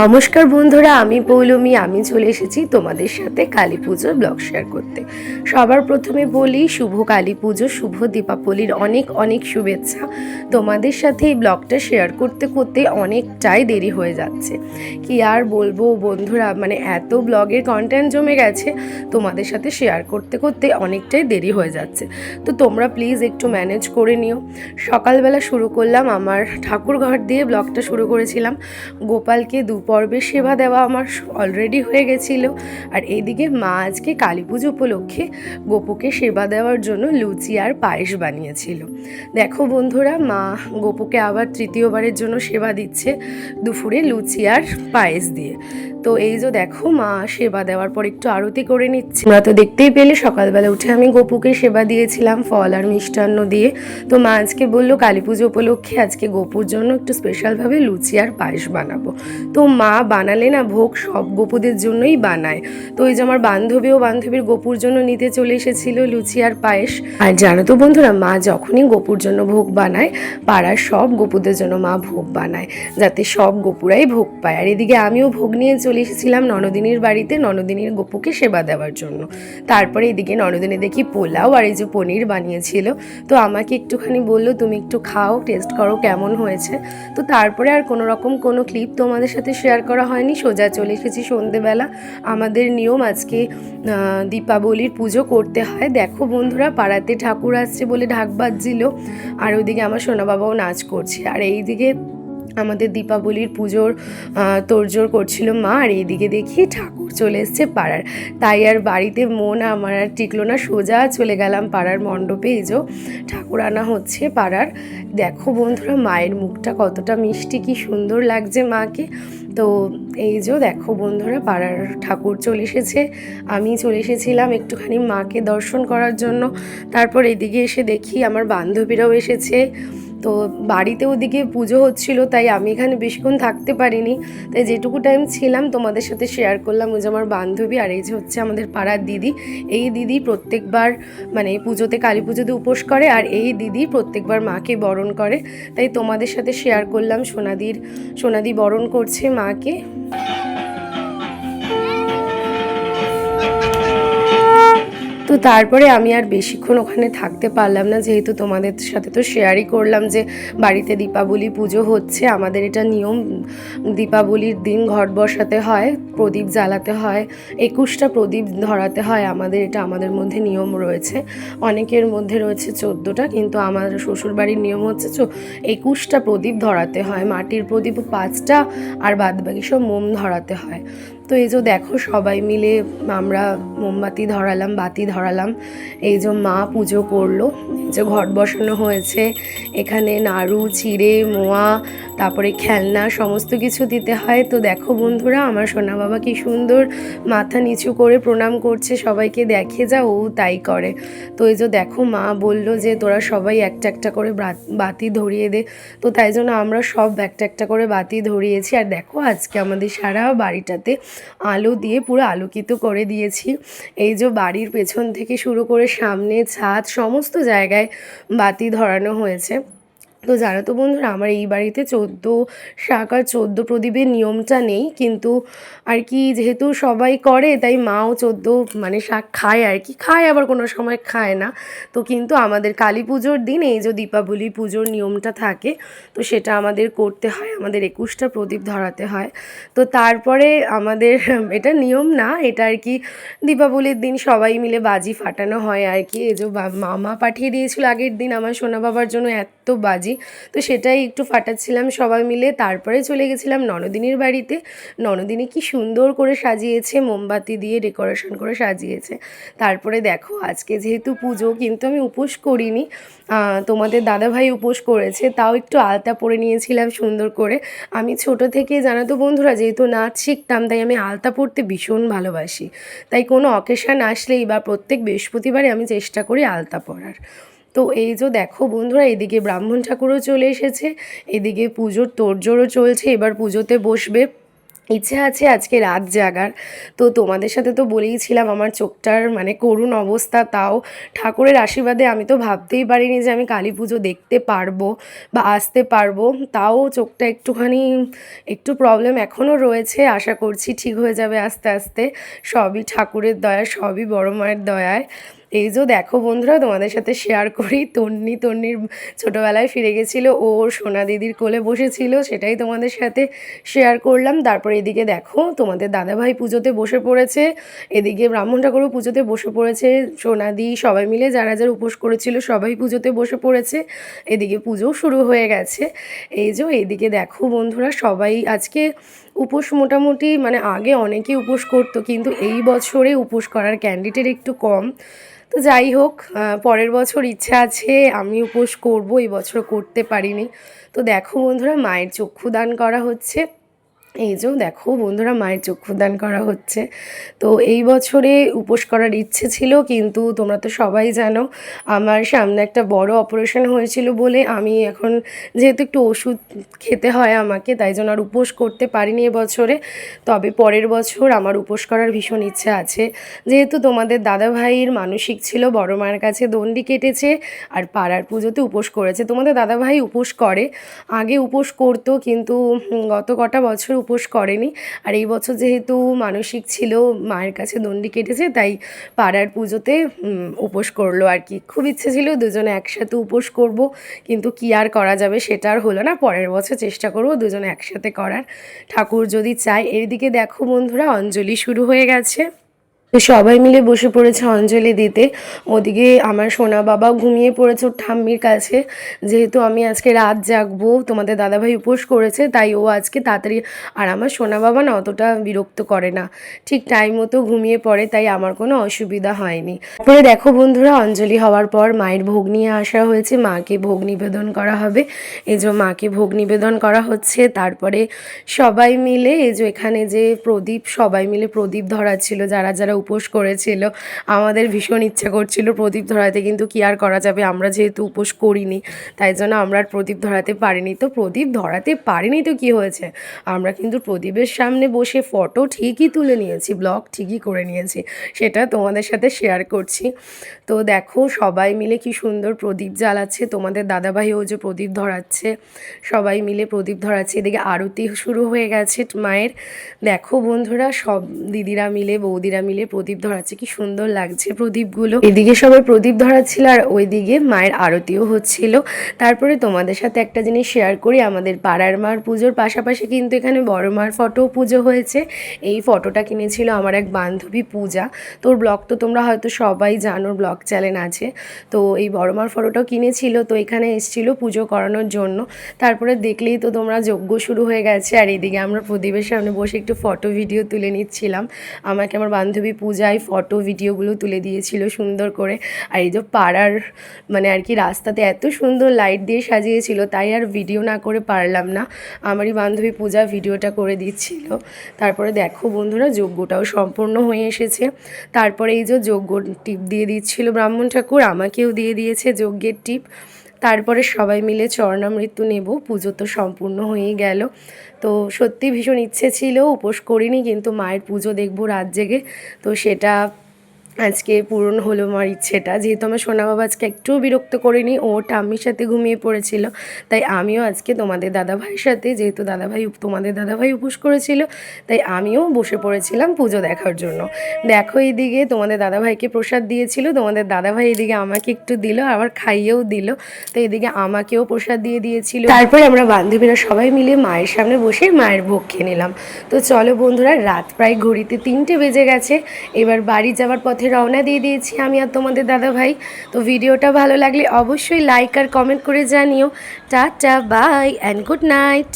নমস্কার বন্ধুরা, আমি পৌলমি, আমি চলে এসেছি তোমাদের সাথে কালী পুজোর ব্লগ শেয়ার করতে। সবার প্রথমে বলি, শুভ কালী পুজো, শুভ দীপাবলির অনেক অনেক শুভেচ্ছা। তোমাদের সাথে এই ব্লগটা শেয়ার করতে করতে অনেকটাই দেরি হয়ে যাচ্ছে। কি আর বলব বন্ধুরা মানে এত ব্লগের কন্টেন্ট জমে গেছে, তোমাদের সাথে শেয়ার করতে করতে অনেকটাই দেরি হয়ে যাচ্ছে। তো তোমরা প্লিজ একটু ম্যানেজ করে নিও। সকালবেলা শুরু করলাম, আমার ঠাকুর ঘর দিয়ে ব্লগটা শুরু করেছিলাম। গোপালকে দু পর্বে সেবা দেওয়া আমার অলরেডি হয়ে গেছিল। আর এইদিকে মা আজকে কালী পুজো উপলক্ষে গোপুকে সেবা দেওয়ার জন্য লুচি আর পায়েস বানিয়েছিল। দেখো বন্ধুরা, মা গোপুকে আবার তৃতীয়বারের জন্য সেবা দিচ্ছে দুপুরে লুচি আর পায়েস দিয়ে। তো এই যে দেখো মা, সেবা দেওয়ার পর একটু আরতি করে নিচ্ছে। আমরা তো দেখতেই পেলে, সকালবেলা উঠে আমি গোপুকে সেবা দিয়েছিলাম, ফল আর মিষ্টান্ন দিয়ে। তো মা আজকে বলল, কালী পুজো উপলক্ষে আজকে গোপুর জন্য একটু স্পেশালভাবে লুচি আর পায়েস বানাবো। তো মা বানালে না, ভোগ সব গোপুদের জন্যই বানায়। তো ওই যে আমার বান্ধবী ও বান্ধবীর গোপুর জন্য নিতে চলে এসেছিল লুচি আর পায়েস। আর জানো তো বন্ধুরা, মা যখনই গোপুর জন্য ভোগ বানায়, পাড়ার সব গোপুদের জন্য মা ভোগ বানায়। যাতে সব গোপুরাই ভোগ পায়। আর এদিকে আমিও ভোগ নিয়ে চলে এসেছিলাম ননদিনীর বাড়িতে, ননদিনীর গোপুকে সেবা দেওয়ার জন্য। তারপরে এদিকে ননদিনী দেখি পোলাও আর এই যে পনির বানিয়েছিল। তো আমাকে একটুখানি বলল, তুমি একটু খাও, টেস্ট করো কেমন হয়েছে? তো তারপরে আর কোনো রকম কোনো ক্লিপ তোমাদের সাথে শেয়ার করা হয়নি। সোজা চলে এসেছি সন্ধেবেলা। আমাদের নিয়ম আজকে দীপাবলির পুজো করতে হয়। দেখো বন্ধুরা, পাড়াতে ঠাকুর আসছে বলে ঢাক বাজছিল। আর ওইদিকে আমার সোনা বাবাও নাচ করছে। আর এইদিকে আমাদের দীপাবলির পুজোর তোড়জোড় করছিল মা, আর এইদিকে দেখি ঠাকুর চলে এসছে পাড়ার। তাই আর বাড়িতে মন আমার আর টিকলো না, সোজা চলে গেলাম পাড়ার মণ্ডপে। এই যে ঠাকুর আনা হচ্ছে পাড়ার। দেখো বন্ধুরা, মায়ের মুখটা কতটা মিষ্টি, কি সুন্দর লাগছে মাকে। তো এই যে দেখো বন্ধুরা, পাড়ার ঠাকুর চলে এসেছে। আমি চলে এসেছিলাম একটুখানি মাকে দর্শন করার জন্য। তারপর এদিকে এসে দেখি আমার বান্ধবীরাও এসেছে। তো বাড়িতে ওদিকে পুজো হচ্ছিল, তাই আমি এখানে বেশিক্ষণ থাকতে পারিনি। তাই যেটুকু টাইম ছিলাম তোমাদের সাথে শেয়ার করলাম, ওই যে আমার বান্ধবী আর এই যে হচ্ছে আমাদের পাড়ার দিদি। এই দিদি প্রত্যেকবার মানে পুজোতে, কালী পুজোতে উপোস করে আর এই দিদি প্রত্যেকবার মাকে বরণ করে। তাই তোমাদের সাথে শেয়ার করলাম, সোনাদির, সোনাদি বরণ করছে মাকে। তো তারপরে আমি আর বেশিক্ষণ ওখানে থাকতে পারলাম না। যেহেতু তোমাদের সাথে তো শেয়ারই করলাম যে বাড়িতে দীপাবলি পুজো হচ্ছে, আমাদের এটা নিয়ম, দীপাবলির দিন ঘট বসাতে হয়, প্রদীপ জ্বালাতে হয়, একুশটা প্রদীপ ধরাতে হয়, আমাদের এটা আমাদের মধ্যে নিয়ম রয়েছে। অনেকের মধ্যে রয়েছে চোদ্দোটা, কিন্তু আমার শ্বশুরবাড়ির নিয়ম হচ্ছে একুশটা প্রদীপ ধরাতে হয়, মাটির প্রদীপ পাঁচটা আর বাদবাকি সব মোম ধরাতে হয়। তো এই যে দেখো সবাই মিলে আমরা মোমবাতি ধরালাম, বাতি ধরালাম। এই যে মা পুজো করল যে ঘট বসানো হয়েছে। এখানে নাড়ু, চিড়ে, মোয়া তারপরে খেলনা সমস্ত কিছু দিতে হয়। তো দেখো বন্ধুরা, আমার সোনা বাবা কি সুন্দর মাথা নিচু করে প্রণাম করছে, সবাইকে দেখে যা, ও তাই করে। তো এই যে দেখো, মা বলল যে তোরা সবাই একটা একটা করে বাতি ধরিয়ে দে। তো তাই জন্য আমরা সব একটা একটা করে বাতি ধরিয়েছি। আর দেখো আজকে আমাদের সারা বাড়িটাতে আলো দিয়ে পুরো আলোকিত করে দিয়েছি। এই যে বাড়ির পেছন থেকে শুরু করে সামনে, ছাদ, সমস্ত জায়গায় বাতি ধরানো হয়েছে। তো জানো তো বন্ধুরা, আমার এই বাড়িতে চোদ্দ শাক আর চোদ্দ প্রদীপের নিয়মটা নেই। কিন্তু আর কি যেহেতু সবাই করে, তাই মাও চোদ্দ মানে শাক খায় আর কি। খায় আবার কোনো সময় খায় না। তো কিন্তু আমাদের কালী পুজোর দিন, এই যে দীপাবলি পুজোর নিয়মটা থাকে, তো সেটা আমাদের করতে হয়, আমাদের একুশটা প্রদীপ ধরাতে হয়। তো তারপরে আমাদের এটা নিয়ম না, এটা আর কি দীপাবলির দিন সবাই মিলে বাজি ফাটানো হয় আর কি। এই যে মামা পাঠিয়ে দিয়েছিল আগের দিন আমার সোনা বাবার জন্য এত বাজি। তো সেটাই একটু ফাটাচ্ছিলাম সবাই মিলে। তারপরে চলে গেছিলাম ননদিনীর বাড়িতে। ননদিনী কি সুন্দর করে সাজিয়েছে, মোমবাতি দিয়ে ডেকোরেশন করে সাজিয়েছে। তারপরে দেখো, আজকে যেহেতু পুজো, কিন্তু আমি উপোস করিনি। তোমাদের দাদাভাই উপোস করেছে, তাও একটু আলতা পরে নিয়েছিলাম সুন্দর করে। আমি ছোট থেকে, জানো তো বন্ধুরা, যেহেতু নাচ শিখতাম, তাই আমি আলতা পরতে ভীষণ ভালোবাসি। তাই কোনো অকেশান আসলেই বা প্রত্যেক বৃহস্পতিবারে আমি চেষ্টা করি আলতা পরার। তো এই যে দেখো বন্ধুরা, এদিকে ব্রাহ্মণ ঠাকুরও চলে এসেছে, এদিকে পুজোর তোড়জোড়ও চলছে, এবার পুজোতে বসবে। ইচ্ছে আছে আজকে রাত জাগার। তো তোমাদের সাথে তো বলেইছিলাম, আমার চোখটার মানে করুণ অবস্থা, তাও ঠাকুরের আশীর্বাদে আমি তো ভাবতেই পারিনি যে আমি কালী পুজো দেখতে পারব বা আসতে পারব। তাও চোখটা একটুখানি, একটু প্রবলেম এখনও রয়েছে, আশা করছি ঠিক হয়ে যাবে আস্তে আস্তে। সবই ঠাকুরের দয়া, সবই বড় মায়ের দয়ায়। এই যে দেখো বন্ধুরা, তোমাদের সাথে শেয়ার করি। তন্নি, তন্নির ছোটোবেলায় ফিরে গেছিল, ও সোনা দিদির কোলে বসেছিল, সেটাই তোমাদের সাথে শেয়ার করলাম। তারপর এদিকে দেখো, তোমাদের দাদাভাই পুজোতে বসে পড়েছে, এদিকে ব্রাহ্মণ ঠাকুরও পুজোতে বসে পড়েছে সোনাদি সবাই মিলে যারা যারা উপোস করেছিল সবাই পুজোতে বসে পড়েছে, এদিকে পুজোও শুরু হয়ে গেছে। এই যে এদিকে দেখো বন্ধুরা, সবাই আজকে উপোস মোটামুটি মানে আগে অনেকেই উপোস করতো, কিন্তু এই বছরে উপোস করার ক্যান্ডিডেট একটু কম। তো যাই হোক পরের বছর ইচ্ছা আছে, আমি উপোস করব, এই বছর করতে পারিনি। তো দেখো বন্ধুরা, মায়ের চক্ষু দান করা হচ্ছে। এই যে দেখো বন্ধুরা, মায়ের চক্ষুদান করা হচ্ছে। তো এই বছরে উপোস করার ইচ্ছে ছিল, কিন্তু তোমরা তো সবাই জানো, আমার সামনে একটা বড় অপারেশন হয়েছিল বলে আমি এখন যেহেতু একটু ওষুধ খেতে হয় আমাকে, তাই জন্য আর উপোস করতে পারিনি এবছরে তবে পরের বছর আমার উপোস করার ভীষণ ইচ্ছে আছে। যেহেতু তোমাদের দাদা ভাইয়ের মানসিক ছিল, বড় মায়ের কাছে দণ্ডি কেটেছে আর পাড়ার পুজোতে উপোস করেছে। তোমাদের দাদা ভাই উপোস করে, আগে উপোস করতো, কিন্তু গত কটা বছর উপোস করেনি। আর এই বছর যেহেতু মানসিক ছিল, মায়ের কাছে দণ্ডি কেটেছে, তাই পাড়ার পুজোতে উপোস করল আর কি। খুব ইচ্ছে ছিল দুজনে একসাথে উপোস করব, কিন্তু কি আর করা যাবে সেটা আর হলো না। পরের বছর চেষ্টা করব দুজনে একসাথে করার। ঠাকুর যদি চায়, এদিকে দেখো বন্ধুরা, অঞ্জলি শুরু হয়ে গেছে। তো সবাই মিলে বসে পড়েছে অঞ্জলি দিতে। ওদিকে আমার সোনা বাবা ঘুমিয়ে পড়েছে ওর ঠাম্মির কাছে। যেহেতু আমি আজকে রাত জাগবো, তোমাদের দাদাভাই উপোস করেছে, তাই ও আজকে তাড়াতাড়ি আর আমার সোনা বাবা না অতটা বিরক্ত করে না। ঠিক টাইম মতো ঘুমিয়ে পড়ে, তাই আমার কোনো অসুবিধা হয়নি। তারপরে দেখো বন্ধুরা, অঞ্জলি হওয়ার পর মায়ের ভোগ নিয়ে আসা হয়েছে। মাকে ভোগ নিবেদন করা হবে। এই যে মাকে ভোগ নিবেদন করা হচ্ছে। তারপরে সবাই মিলে এই যে এখানে যে প্রদীপ, সবাই মিলে প্রদীপ ধরাচ্ছিল। যারা যারা উপোস করেছিল। আমাদের ভীষণ ইচ্ছা করছিল প্রদীপ ধরাতে, কিন্তু কি আর করা যাবে? আমরা যেহেতু উপোস করিনি, তাই জন্য আমরা আর প্রদীপ ধরাতে পারিনি। তো প্রদীপ ধরাতে পারিনি তো কি হয়েছে? আমরা কিন্তু প্রদীপের সামনে বসে ফটো ঠিকই তুলে নিয়েছি ব্লগ ঠিকই করে নিয়েছি। সেটা তোমাদের সাথে শেয়ার করছি। তো দেখো, সবাই মিলে কি সুন্দর প্রদীপ জ্বালাচ্ছে। তোমাদের দাদাভাইও যে প্রদীপ ধরাচ্ছে, সবাই মিলে প্রদীপ ধরাচ্ছে। এদিকে আরতি শুরু হয়ে গেছে মায়ের। দেখো বন্ধুরা, সব দিদিরা মিলে, বৌদিরা মিলে প্রদীপ ধরাচ্ছে, কি সুন্দর লাগছে প্রদীপগুলো। এদিকে সবাই প্রদীপ ধরাচ্ছিল আর ওইদিকে মায়ের আরতিও হচ্ছিল। তারপরে তোমাদের সাথে একটা জিনিস শেয়ার করি, আমাদের পাড়ার মার পুজোর পাশাপাশি কিন্তু এখানে বড় মার ফটো পুজো হয়েছে। এই ফটোটা কিনেছিল আমার এক বান্ধবী পূজা। তোর ব্লগ তো তোমরা হয়তো সবাই জানো ব্লগ চ্যানেল আছে। তো এই বড় মার ফটোটাও কিনেছিল, তো এখানে এসেছিল পুজো করানোর জন্য। তারপরে দেখলেই তো তোমরা যজ্ঞ শুরু হয়ে গেছে। আর এদিকে আমরা প্রদীপের সামনে বসে একটু ফটো ভিডিও তুলে নিচ্ছিলাম। আমাকে আমার বান্ধবী পূজায় ফটো ভিডিওগুলো তুলে দিয়েছিল সুন্দর করে। আর এই যে পাড়ার মানে আর কি রাস্তাতে এত সুন্দর লাইট দিয়ে সাজিয়েছিল, তাই আর ভিডিও না করে পারলাম না। আমারই বান্ধবী পূজা ভিডিওটা করে দিচ্ছিল। তারপরে দেখো বন্ধুরা, যজ্ঞটাও সম্পূর্ণ হয়ে এসেছে। তারপরে এই যে যজ্ঞ টিপ দিয়ে দিচ্ছিল ব্রাহ্মণ ঠাকুর, আমাকেও দিয়ে দিয়েছে যজ্ঞের টিপ তারপরে সবাই মিলে চরণামৃত্যু নেব, পুজো তো সম্পূর্ণ হয়েই গেল। তো সত্যি ভীষণ ইচ্ছে ছিল, উপোস করিনি, কিন্তু মায়ের পুজো দেখব রাত জেগে। তো সেটা আজকে পূরণ হলো আমার ইচ্ছেটা। যেহেতু আমার সোনা বাবা আজকে একটুও বিরক্ত করিনি, ও ঠাম্মির সাথে ঘুমিয়ে পড়েছিল। তাই আমিও আজকে তোমাদের দাদাভাইয়ের সাথে, যেহেতু দাদাভাই তোমাদের দাদাভাই উপোস করেছিল, তাই আমিও বসে পড়েছিলাম পুজো দেখার জন্য। দেখো এইদিকে তোমাদের দাদাভাইকে প্রসাদ দিয়েছিল, তোমাদের দাদাভাই এদিকে আমাকে একটু দিল, আবার খাইয়েও দিল। তো এদিকে আমাকেও প্রসাদ দিয়ে দিয়েছিল। তারপরে আমরা বান্ধবীরা সবাই মিলে মায়ের সামনে বসে মায়ের ভোগ খেয়ে নিলাম। তো চলো বন্ধুরা, রাত প্রায় ঘড়িতে তিনটে বেজে গেছে। এবার বাড়ি যাওয়ার পথে রওনা দিয়ে দিয়েছি আমি আর তোমাদের দাদা ভাই তো ভিডিওটা ভালো লাগলে অবশ্যই লাইক আর কমেন্ট করে জানিও। Tata bye and good night